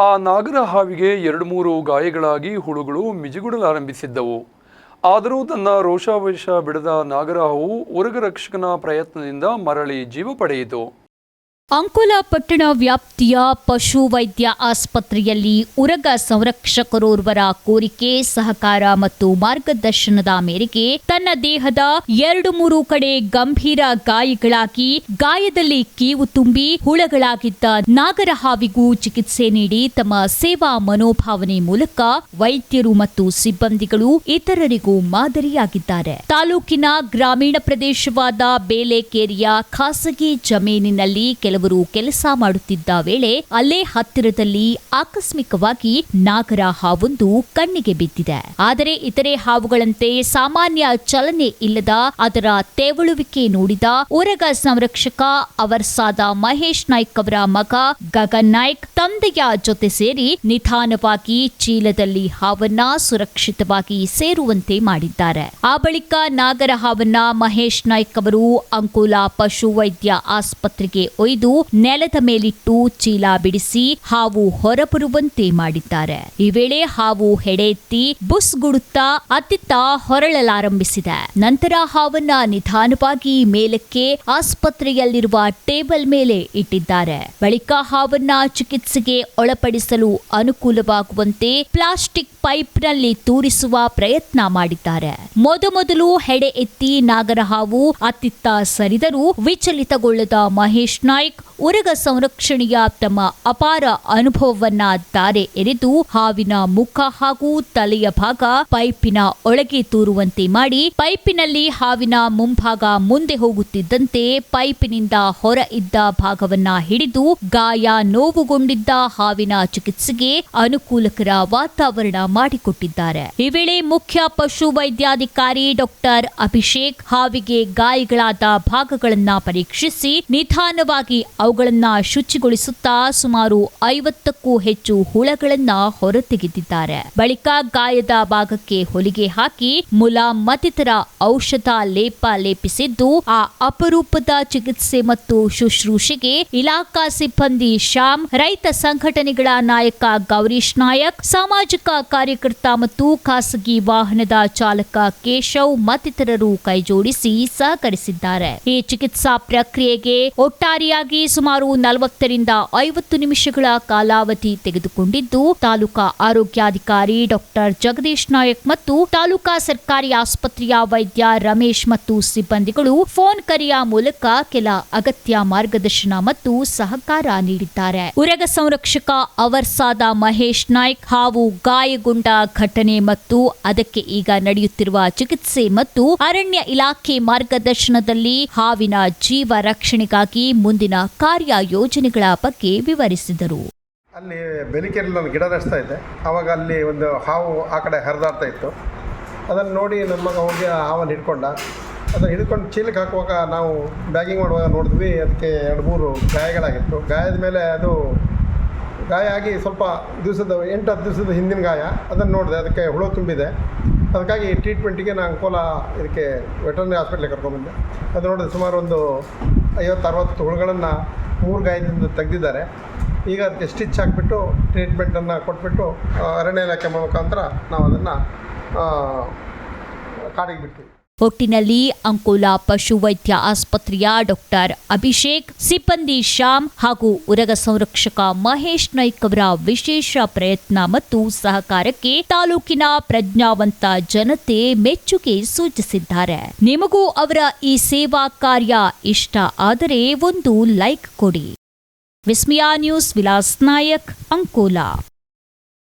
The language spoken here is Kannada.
ಆ ನಾಗರ ಹಾವಿಗೆ ಎರಡು ಮೂರು ಗಾಯಗಳಾಗಿ ಹುಳುಗಳು ಮಿಜುಗುಡಲಾರಂಭಿಸಿದ್ದವು. ಆದರೂ ತನ್ನ ರೋಷಾವೇಶ ಬಿಡದ ನಾಗರಹಾವು ಉರಗರಕ್ಷಕನ ಉರಗ ರಕ್ಷಕನ ಪ್ರಯತ್ನದಿಂದ ಮರಳಿ ಜೀವ ಪಡೆಯಿತು. ಅಂಕೋಲಾ ಪಟ್ಟಣ ವ್ಯಾಪ್ತಿಯ ಪಶು ವೈದ್ಯ ಆಸ್ಪತ್ರೆಯಲ್ಲಿ ಉರಗ ಸಂರಕ್ಷಕರೋರ್ವರ ಕೋರಿಕೆ, ಸಹಕಾರ ಮತ್ತು ಮಾರ್ಗದರ್ಶನದ ಮೇರೆಗೆ ತನ್ನ ದೇಹದ ಎರಡು ಮೂರು ಕಡೆ ಗಂಭೀರ ಗಾಯಗಳಾಗಿ ಗಾಯದಲ್ಲಿ ಕೀವು ತುಂಬಿ ಹುಳಗಳಾಗಿದ್ದ ನಾಗರಹಾವಿಗೂ ಚಿಕಿತ್ಸೆ ನೀಡಿ ತಮ್ಮ ಸೇವಾ ಮನೋಭಾವನೆ ಮೂಲಕ ವೈದ್ಯರು ಮತ್ತು ಸಿಬ್ಬಂದಿಗಳು ಇತರರಿಗೂ ಮಾದರಿಯಾಗಿದ್ದಾರೆ. ತಾಲೂಕಿನ ಗ್ರಾಮೀಣ ಪ್ರದೇಶವಾದ ಬೇಲೆಕೇರಿಯ ಖಾಸಗಿ ಜಮೀನಿನಲ್ಲಿ ಕೆಲವರು ಕೆಲಸ ಮಾಡುತ್ತಿದ್ದ ವೇಳೆ ಅಲ್ಲೇ ಹತ್ತಿರದಲ್ಲಿ ಆಕಸ್ಮಿಕವಾಗಿ ನಾಗರ ಹಾವೊಂದು ಕಣ್ಣಿಗೆ ಬಿದ್ದಿದೆ. ಆದರೆ ಇತರೆ ಹಾವುಗಳಂತೆ ಸಾಮಾನ್ಯ ಚಲನೆ ಇಲ್ಲದ ಅದರ ತೆವಳುವಿಕೆ ನೋಡಿದ ಊರಗ ಸಂರಕ್ಷಕ ಅವರ್ಸಾದ ಮಹೇಶ್ ನಾಯ್ಕ್ ಅವರ ಮಗ ಗಗನ್ ನಾಯ್ಕ್ ತಂದೆಯ ಜೊತೆ ಸೇರಿ ನಿಧಾನವಾಗಿ ಚೀಲದಲ್ಲಿ ಹಾವನ್ನ ಸುರಕ್ಷಿತವಾಗಿ ಸೇರುವಂತೆ ಮಾಡಿದ್ದಾರೆ. ಆ ಬಳಿಕ ನಾಗರ ಹಾವನ್ನ ಮಹೇಶ್ ನಾಯ್ಕ್ ಅವರು ಅಂಕೋಲಾ ಪಶು ವೈದ್ಯ ಆಸ್ಪತ್ರೆಗೆ ಒಯ್ದು ನೆಲದ ಮೇಲಿಟ್ಟು ಚೀಲ ಬಿಡಿಸಿ ಹಾವು ಹೊರಬರುವಂತೆ ಮಾಡಿದ್ದಾರೆ. ಈ ವೇಳೆ ಹಾವು ಹೆಡೆ ಎತ್ತಿ ಬುಸ್ಗುಡುತ್ತಾ ಅತ್ತಿತ್ತ ಹೊರಳಲಾರಂಭಿಸಿದೆ. ನಂತರ ಹಾವನ್ನ ನಿಧಾನವಾಗಿ ಮೇಲಕ್ಕೆ ಆಸ್ಪತ್ರೆಯಲ್ಲಿರುವ ಟೇಬಲ್ ಮೇಲೆ ಇಟ್ಟಿದ್ದಾರೆ. ಬಳಿಕ ಹಾವನ್ನ ಚಿಕಿತ್ಸೆಗೆ ಒಳಪಡಿಸಲು ಅನುಕೂಲವಾಗುವಂತೆ ಪ್ಲಾಸ್ಟಿಕ್ ಪೈಪ್ನಲ್ಲಿ ತೂರಿಸುವ ಪ್ರಯತ್ನ ಮಾಡಿದ್ದಾರೆ. ಮೊದಮೊದಲು ಹೆಡೆ ಎತ್ತಿ ನಾಗರಹಾವು ಅತ್ತಿತ್ತ ಸರಿದರೂ ವಿಚಲಿತಗೊಳ್ಳದ ಮಹೇಶ್ ನಾಯ್ಕ್ ಉರಗ ಸಂರಕ್ಷಣೆಯ ತಮ್ಮ ಅಪಾರ ಅನುಭವವನ್ನ ತಾರೆ ಎರೆದು ಹಾವಿನ ಮುಖ ಹಾಗೂ ತಲೆಯ ಭಾಗ ಪೈಪಿನ ಒಳಗೆ ತೂರುವಂತೆ ಮಾಡಿ ಪೈಪಿನಲ್ಲಿ ಹಾವಿನ ಮುಂಭಾಗ ಮುಂದೆ ಹೋಗುತ್ತಿದ್ದಂತೆ ಪೈಪಿನಿಂದ ಹೊರ ಇದ್ದ ಭಾಗವನ್ನ ಹಿಡಿದು ಗಾಯ ನೋವುಗೊಂಡಿದ್ದ ಹಾವಿನ ಚಿಕಿತ್ಸೆಗೆ ಅನುಕೂಲಕರ ವಾತಾವರಣ ಮಾಡಿಕೊಟ್ಟಿದ್ದಾರೆ. ಈ ವೇಳೆ ಮುಖ್ಯ ಪಶು ವೈದ್ಯಾಧಿಕಾರಿ ಡಾಕ್ಟರ್ ಅಭಿಷೇಕ್ ಹಾವಿಗೆ ಗಾಯಗಳಾದ ಭಾಗಗಳನ್ನ ಪರೀಕ್ಷಿಸಿ ನಿಧಾನವಾಗಿ ಅವುಗಳನ್ನ ಶುಚಿಗೊಳಿಸುತ್ತಾ ಸುಮಾರು ಐವತ್ತಕ್ಕೂ ಹೆಚ್ಚು ಹುಳಗಳನ್ನ ಹೊರತೆಗೆದಿದ್ದಾರೆ. ಬಳಿಕ ಗಾಯದ ಭಾಗಕ್ಕೆ ಹೊಲಿಗೆ ಹಾಕಿ ಮುಲಾಮ್ ಮತ್ತಿತರ ಔಷಧ ಲೇಪ ಲೇಪಿಸಿದ್ದು, ಆ ಅಪರೂಪದ ಚಿಕಿತ್ಸೆ ಮತ್ತು ಶುಶ್ರೂಷೆಗೆ ಇಲಾಖಾ ಸಿಬ್ಬಂದಿ ಶ್ಯಾಮ್, ರೈತ ಸಂಘಟನೆಗಳ ನಾಯಕ ಗೌರೀಶ್ ನಾಯಕ್, ಸಾಮಾಜಿಕ ಕಾರ್ಯಕರ್ತ ಮತ್ತು ಖಾಸಗಿ ವಾಹನದ ಚಾಲಕ ಕೇಶವ್ ಮತ್ತಿತರರು ಕೈಜೋಡಿಸಿ ಸಹಕರಿಸಿದ್ದಾರೆ. ಈ ಚಿಕಿತ್ಸಾ ಪ್ರಕ್ರಿಯೆಗೆ ಒಟ್ಟಾರೆಯಾಗಿ ಸುಮಾರು ನಲವತ್ತರಿಂದ ಐವತ್ತು ನಿಮಿಷಗಳ ಕಾಲಾವಧಿ ತೆಗೆದುಕೊಂಡಿದ್ದು, ತಾಲೂಕಾ ಆರೋಗ್ಯಾಧಿಕಾರಿ ಡಾಕ್ಟರ್ ಜಗದೀಶ್ ನಾಯಕ್ ಮತ್ತು ತಾಲೂಕಾ ಸರ್ಕಾರಿ ಆಸ್ಪತ್ರೆಯ ವೈದ್ಯ ರಮೇಶ್ ಮತ್ತು ಸಿಬ್ಬಂದಿಗಳು ಫೋನ್ ಕರೆಯ ಮೂಲಕ ಕೆಲ ಅಗತ್ಯ ಮಾರ್ಗದರ್ಶನ ಮತ್ತು ಸಹಕಾರ ನೀಡಿದ್ದಾರೆ. ಉರಗ ಸಂರಕ್ಷಕ ಅವರ್ಸಾದ ಮಹೇಶ್ ನಾಯ್ಕ್ ಹಾವು ಗಾಯಗೊಂಡ ಘಟನೆ ಮತ್ತು ಅದಕ್ಕೆ ಈಗ ನಡೆಯುತ್ತಿರುವ ಚಿಕಿತ್ಸೆ ಮತ್ತು ಅರಣ್ಯ ಇಲಾಖೆ ಮಾರ್ಗದರ್ಶನದಲ್ಲಿ ಹಾವಿನ ಜೀವ ರಕ್ಷಣೆಗಾಗಿ ಮುಂದಿನ ಕಾರ್ಯ ಯೋಜನೆಗಳ ಬಗ್ಗೆ ವಿವರಿಸಿದರು. ಅಲ್ಲಿ ಬೆನಿಕೆರೆಯಲ್ಲಿ ಗಿಡ ನಡೆಸ್ತಾ ಇದ್ದೆ ಆವಾಗ ಅಲ್ಲಿ ಒಂದು ಹಾವು ಆ ಕಡೆ ಹರಿದಾಡ್ತಾ ಇತ್ತು. ಅದನ್ನು ನೋಡಿ ನಮ್ಮ ಮಗ ಹೋಗಿ ಆ ಹಾವನ್ನು ಹಿಡ್ಕೊಂಡ. ಅದನ್ನು ಹಿಡ್ಕೊಂಡು ಚೀಲಕ್ಕೆ ಹಾಕುವಾಗ ನಾವು ಬ್ಯಾಗಿಂಗ್ ಮಾಡುವಾಗ ನೋಡಿದ್ವಿ, ಅದಕ್ಕೆ ಎರಡು ಮೂರು ಗಾಯಗಳಾಗಿತ್ತು. ಗಾಯದ ಮೇಲೆ ಅದು ಗಾಯ ಆಗಿ ಸ್ವಲ್ಪ ದಿವಸದ, ಎಂಟು ಹತ್ತು ದಿವಸದ ಹಿಂದಿನ ಗಾಯ. ಅದನ್ನು ನೋಡಿದೆ, ಅದಕ್ಕೆ ಹುಳು ತುಂಬಿದೆ. ಅದಕ್ಕಾಗಿ ಟ್ರೀಟ್ಮೆಂಟಿಗೆ ನಾನು ಕೋಲ ಇದಕ್ಕೆ ವೆಟರ್ನರಿ ಹಾಸ್ಪಿಟ್ಲಿಗೆ ಕರ್ಕೊಂಡ್ಬಂದೆ ಅದು ನೋಡಿದ್ರೆ ಸುಮಾರು ಒಂದು ಐವತ್ತು ಅರವತ್ತು ಹುಳುಗಳನ್ನು ಮೂರು ಗಾಯದಿಂದ ತೆಗೆದಿದ್ದಾರೆ. ಈಗ ಅದಕ್ಕೆ ಸ್ಟಿಚ್ ಹಾಕಿಬಿಟ್ಟು ಟ್ರೀಟ್ಮೆಂಟನ್ನು ಕೊಟ್ಬಿಟ್ಟು ಅರಣ್ಯ ಇಲಾಖೆ ಮುಖಾಂತರ ನಾವು ಅದನ್ನು ಕಾಡಿಗೆ ಬಿಟ್ವಿ ಒಟ್ಟಿನಲ್ಲಿ ಅಂಕೋಲಾ ಪಶುವೈದ್ಯ ಆಸ್ಪತ್ರೆಯ ಡಾಕ್ಟರ್ ಅಭಿಷೇಕ್ ಸಿಬ್ಬಂದಿ ಶ್ಯಾಮ್ ಹಾಗೂ ಉರಗ ಸಂರಕ್ಷಕ ಮಹೇಶ್ ನಾಯ್ಕ್ ಅವರ ವಿಶೇಷ ಪ್ರಯತ್ನ ಮತ್ತು ಸಹಕಾರಕ್ಕೆ ತಾಲೂಕಿನ ಪ್ರಜ್ಞಾವಂತ ಜನತೆ ಮೆಚ್ಚುಗೆ ಸೂಚಿಸಿದ್ದಾರೆ. ನಿಮಗೂ ಅವರ ಈ ಸೇವಾ ಕಾರ್ಯ ಇಷ್ಟ ಆದರೆ ಒಂದು ಲೈಕ್ ಕೊಡಿ. ವಿಸ್ಮಿಯಾ ನ್ಯೂಸ್ ವಿಲಾಸ್ ನಾಯಕ್ ಅಂಕೋಲಾ.